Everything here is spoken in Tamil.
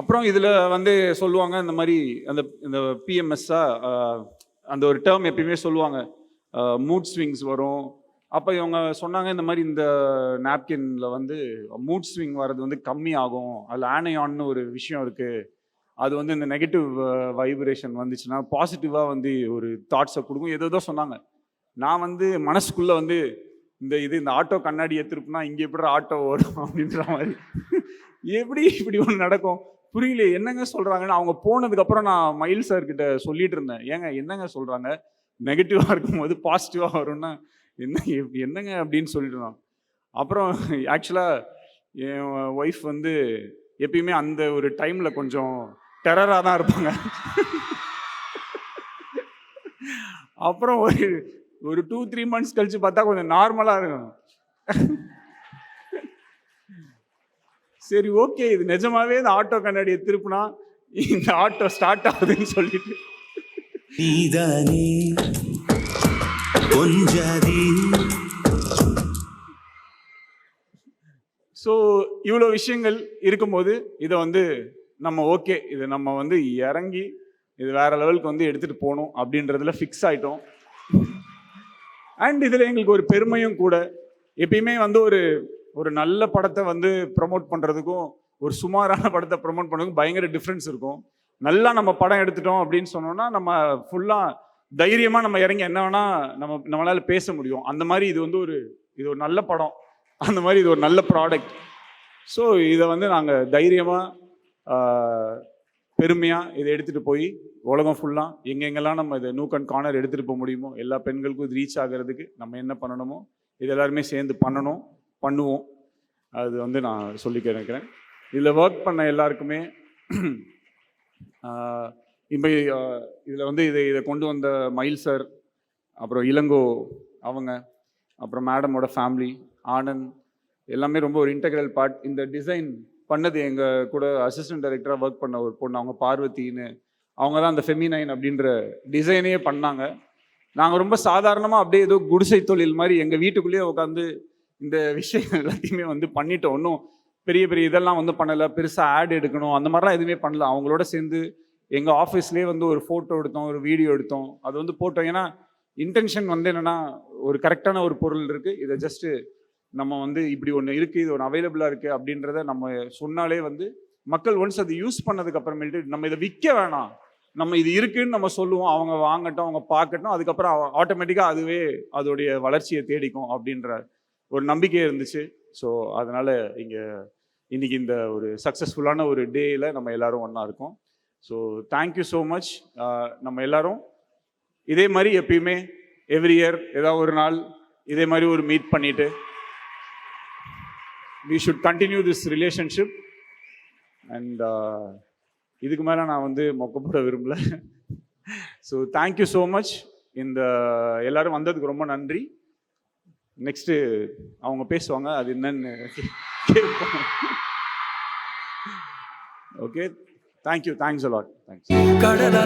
அப்புறம் இதில் வந்து சொல்லுவாங்க இந்த மாதிரி அந்த இந்த பிஎம்எஸ்ஸாக அந்த ஒரு டேர்ம் எப்பயுமே சொல்லுவாங்க. மூட் ஸ்விங்ஸ் வரும். அப்போ இவங்க சொன்னாங்க இந்த மாதிரி இந்த நாப்கின்ல வந்து மூட் ஸ்விங் வர்றது வந்து கம்மி ஆகும் அதில் ஆனையான்னு ஒரு விஷயம் இருக்குது அது வந்து இந்த நெகட்டிவ் வைப்ரேஷன் வந்துச்சுன்னா பாசிட்டிவாக வந்து ஒரு தாட்ஸை கொடுக்கும். ஏதோ சொன்னாங்க. நான் வந்து மனசுக்குள்ளே வந்து இந்த இது இந்த ஆட்டோ கண்ணாடி திருப்பினா இங்கே எப்படி ஆட்டோ ஓடும் அப்படின்ற மாதிரி. எப்படி இப்படி ஒன்று நடக்கும்? புரியல என்னங்க சொல்கிறாங்கன்னு அவங்க போனதுக்கப்புறம் நான் மயில் சார்கிட்ட சொல்லிட்டு இருந்தேன். ஏங்க என்னங்க சொல்கிறாங்க நெகட்டிவாக இருக்கும்போது பாசிட்டிவாக வரும்னா என்ன எப்படி என்னங்க அப்படின்னு சொல்லிட்டு இருந்தான். அப்புறம் ஆக்சுவலாக என் ஒய்ஃப் வந்து எப்பயுமே அந்த ஒரு டைமில் கொஞ்சம் டெரராக தான் இருப்பாங்க. அப்புறம் ஒரு ஒரு டூ த்ரீ மந்த்ஸ் கழித்து பார்த்தா கொஞ்சம் நார்மலாக இருக்கும். சரி ஓகே இது நிஜமாவே இந்த ஆட்டோ கண்ணாடியை திருப்புனா இந்த ஆட்டோ ஸ்டார்ட் ஆகுதுன்னு சொல்லிட்டு. நீதானே கொஞ்சாதே. ஸோ இவ்வளோ விஷயங்கள் இருக்கும்போது இதை வந்து நம்ம ஓகே இது நம்ம வந்து இறங்கி இது வேற லெவலுக்கு வந்து எடுத்துட்டு போகணும் அப்படின்றதுல ஃபிக்ஸ் ஆயிட்டோம். அண்ட் இதில் எங்களுக்கு ஒரு பெருமையும் கூட. எப்பயுமே வந்து ஒரு ஒரு நல்ல படத்தை வந்து ப்ரமோட் பண்ணுறதுக்கும் ஒரு சுமாரான படத்தை ப்ரமோட் பண்ணுறதுக்கும் பயங்கர டிஃப்ரென்ஸ் இருக்கும். நல்லா நம்ம படம் எடுத்துட்டோம் அப்படின்னு சொன்னோம்னா நம்ம ஃபுல்லாக தைரியமாக நம்ம இறங்கி என்ன வேணால் நம்ம நம்மளால் பேச முடியும். அந்த மாதிரி இது வந்து ஒரு இது ஒரு நல்ல படம். அந்த மாதிரி இது ஒரு நல்ல ப்ராடக்ட் ஸோ இதை வந்து நாங்கள் தைரியமாக பெருமையாக இதை எடுத்துகிட்டு போய் உலகம் ஃபுல்லாக எங்கெங்கெல்லாம் நம்ம இதை நூக் அண்ட் கார்னர் எடுத்துகிட்டு போக முடியுமோ எல்லா பெண்களுக்கும் இது ரீச் ஆகிறதுக்கு நம்ம என்ன பண்ணணுமோ இது எல்லாருமே சேர்ந்து பண்ணணும். பண்ணுவோம். அது வந்து நான் சொல்லிக்க நினைக்கிறேன். இதில் ஒர்க் பண்ண எல்லாருக்குமே இப்போ இதில் வந்து இதை இதை கொண்டு வந்த மயில் சார் அப்புறம் இளங்கோ அவங்க அப்புறம் மேடமோட ஃபேமிலி ஆனந்த் எல்லாமே ரொம்ப ஒரு இன்டெக்ரல் பார்ட் இந்த டிசைன் பண்ணது எங்கள் கூட அசிஸ்டன்ட் டைரக்டராக ஒர்க் பண்ண ஒரு பொண்ணு அவங்க பார்வதின்னு. அவங்க தான் அந்த ஃபெமினைன் அப்படின்ற டிசைனே பண்ணாங்க. நாங்கள் ரொம்ப சாதாரணமாக அப்படியே ஏதோ குடிசை தொழில் மாதிரி எங்கள் வீட்டுக்குள்ளேயே உட்காந்து இந்த விஷயம் எல்லாத்தையுமே வந்து பண்ணிட்டோம். ஒன்றும் பெரிய பெரிய இதெல்லாம் வந்து பண்ணலை. பெருசாக ஆட் எடுக்கணும். அந்த மாதிரிலாம் எதுவுமே பண்ணல. அவங்களோட சேர்ந்து எங்கள் ஆஃபீஸ்லேயே வந்து ஒரு ஃபோட்டோ எடுத்தோம் ஒரு வீடியோ எடுத்தோம். அது வந்து போட்டோம். ஏன்னா இன்டென்ஷன் வந்து என்னென்னா ஒரு கரெக்டான ஒரு பொருள் இருக்குது இதை ஜஸ்ட்டு நம்ம வந்து இப்படி ஒன்று இருக்குது இது ஒன்று அவைலபிளாக இருக்குது அப்படின்றத நம்ம சொன்னாலே வந்து மக்கள் ஒன்ஸ் அது யூஸ் பண்ணதுக்கு அப்புறமேட்டு நம்ம இதை விற்க வேணாம். நம்ம இது இருக்குன்னு நம்ம சொல்லுவோம். அவங்க வாங்கட்டும் அவங்க பார்க்கட்டும். அதுக்கப்புறம் ஆட்டோமேட்டிக்காக அதுவே அதோடைய வளர்ச்சியை தேடிக்கும் அப்படின்ற ஒரு நம்பிக்கை இருந்துச்சு. ஸோ அதனால் இங்கே இன்றைக்கி இந்த ஒரு சக்ஸஸ்ஃபுல்லான ஒரு டேயில் நம்ம எல்லோரும் ஒன்றா இருக்கோம். ஸோ தேங்க்யூ ஸோ மச் நம்ம எல்லாரும் இதே மாதிரி எப்பயுமே எவ்ரி இயர் ஏதாவது ஒரு நாள் இதே மாதிரி ஒரு மீட் பண்ணிவிட்டு we should continue this relationship and இதுக்கு மேலே நான் வந்து மொக்கப்பட விரும்பல. ஸோ தேங்க்யூ ஸோ மச் இந்த எல்லாரும் வந்ததுக்கு ரொம்ப நன்றி. நெக்ஸ்ட்டு அவங்க பேசுவாங்க அது என்னன்னு கேட்போம். Okay thank you thanks a lot thanks